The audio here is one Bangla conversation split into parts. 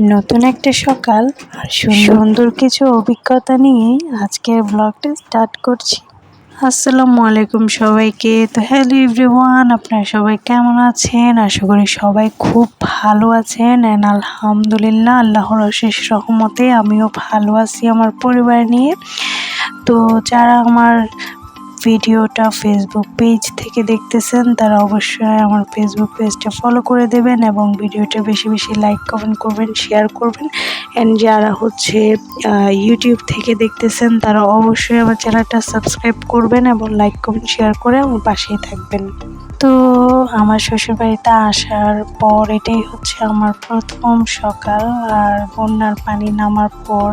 নতুন একটা সকাল আর সুন্দর কিছু অভিজ্ঞতা নিয়ে আজকের ব্লগটা স্টার্ট করছি। আসসালামু আলাইকুম সবাইকে। তো হ্যালো এভরিওয়ান আপনারা সবাই কেমন আছেন? আশা করি সবাই খুব ভালো আছেন অ্যান্ড আলহামদুলিল্লাহ, আল্লাহর অশেষ রহমতে আমিও ভালো আছি আমার পরিবার নিয়ে। তো যারা আমার ভিডিওটা ফেসবুক পেজ থেকে দেখতেছেন, তারা অবশ্যই আমার ফেসবুক পেজটা ফলো করে দেবেন এবং ভিডিওটা বেশি বেশি লাইক কমেন্ট করবেন শেয়ার করবেন। অ্যান্ড যারা হচ্ছে ইউটিউব থেকে দেখতেছেন, তারা অবশ্যই আমার চ্যানেলটা সাবস্ক্রাইব করবেন এবং লাইক কমেন্ট শেয়ার করে আমার পাশেই থাকবেন। তো আমার শ্বশুরবাড়িতে আসার পর এটাই হচ্ছে আমার প্রথম সকাল, আর বন্যার পানি নামার পর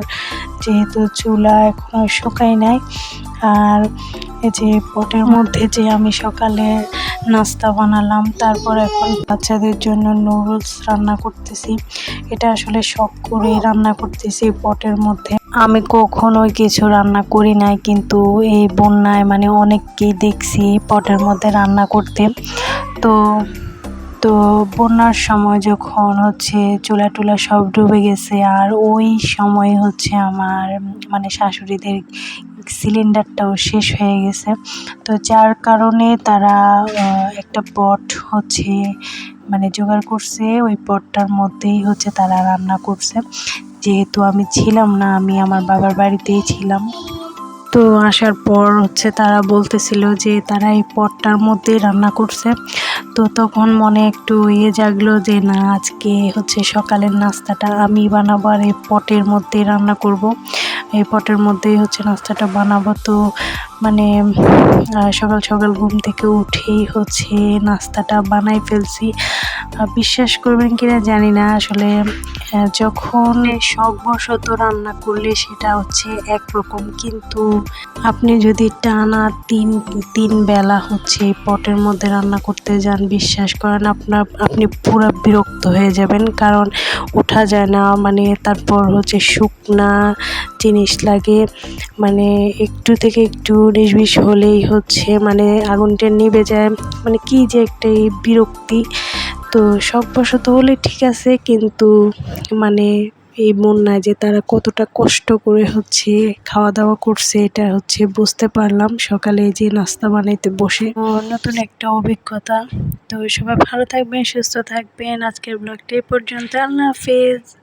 যেহেতু চুলা এখনও শুকাই নাই, আর যে পটের মধ্যে যে আমি সকালে নাস্তা বানালাম, তারপর এখন বাচ্চাদের জন্য নুডলস রান্না করতেছি। এটা আসলে শখ করে রান্না করতেছি পটের মধ্যে। আমি কখনোই কিছু রান্না করি নাই, কিন্তু এই বন্যায় মানে অনেককেই দেখছি পটের মধ্যে রান্না করতে। তো তো বন্যার সময় যখন হচ্ছে চুলা টুলা সব ডুবে গেছে, আর ওই সময় হচ্ছে আমার মানে শাশুড়িদের সিলিন্ডারটাও শেষ হয়ে গেছে। তো যার কারণে তারা একটা পট হচ্ছে মানে জোগাড় করছে। ওই পটটার মধ্যেই হচ্ছে তারা রান্না করছে। যেহেতু আমি ছিলাম না, আমি আমার বাবার বাড়িতেই ছিলাম। তো আসার পর হচ্ছে তারা বলতেছিল যে তারা এই পটটার মধ্যেই রান্না করছে। তো তখন মনে একটু ইয়ে জাগলো যে না, আজকে হচ্ছে সকালের নাস্তাটা আমি বানাবো আর এই পটের মধ্যেই রান্না করব। এই পটের মধ্যেই হচ্ছে নাস্তাটা বানাবো। তো মানে সকাল সকাল ঘুম থেকে উঠেই হচ্ছে নাস্তাটা বানাই ফেলছি। বিশ্বাস করবেন কিনা জানি না, আসলে যখন শখবশত রান্না করলে সেটা হচ্ছে একরকম, কিন্তু আপনি যদি টানা তিন তিন বেলা হচ্ছে পটের মধ্যে রান্না করতে যান, বিশ্বাস করেন আপনার, আপনি পুরো বিরক্ত হয়ে যাবেন, কারণ ওঠা যায় না মানে তারপর হচ্ছে শুকনা জিনিস লাগে মানে একটু থেকে একটু নিসবিষ হলেই হচ্ছে মানে আগুনটা নিভে যায় মানে কি যে একটা বিরক্তি। তো সব শখবশত হলে ঠিক আছে, কিন্তু মানে এই বন্যায় যে তারা কতটা কষ্ট করে হচ্ছে খাওয়া দাওয়া করছে, এটা হচ্ছে বুঝতে পারলাম। সকালে যে নাস্তা বানাইতে বসে। নতুন একটা অভিজ্ঞতা। তো সবাই ভালো থাকবেন, সুস্থ থাকবেন। আজকের ব্লগটা পর্যন্ত। আল্লাহ হাফেজ।